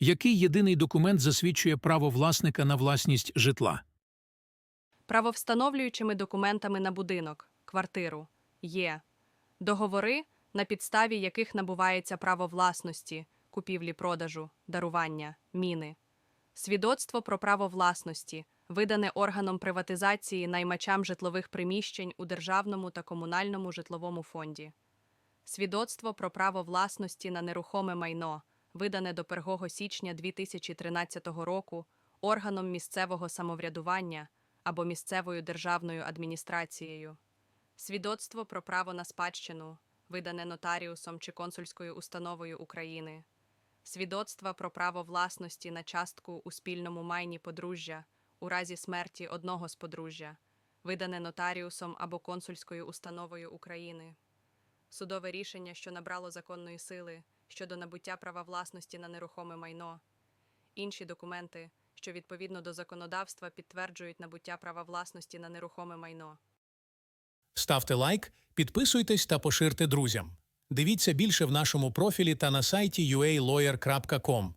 Який єдиний документ засвідчує право власника на власність житла? Правовстановлюючими документами на будинок, квартиру. Є. Договори, на підставі яких набувається право власності, купівлі-продажу, дарування, міни, свідоцтво про право власності, видане органом приватизації наймачам житлових приміщень у державному та комунальному житловому фонді, свідоцтво про право власності на нерухоме майно, видане до 1 січня 2013 року органом місцевого самоврядування або місцевою державною адміністрацією, свідоцтво про право на спадщину, видане нотаріусом чи консульською установою України, свідоцтва про право власності на частку у спільному майні подружжя у разі смерті одного з подружжя, видане нотаріусом або консульською установою України, судове рішення, що набрало законної сили щодо набуття права власності на нерухоме майно, інші документи, що відповідно до законодавства підтверджують набуття права власності на нерухоме майно. Ставте лайк, підписуйтесь та поширте друзям. Дивіться більше в нашому профілі та на сайті ualawyer.com.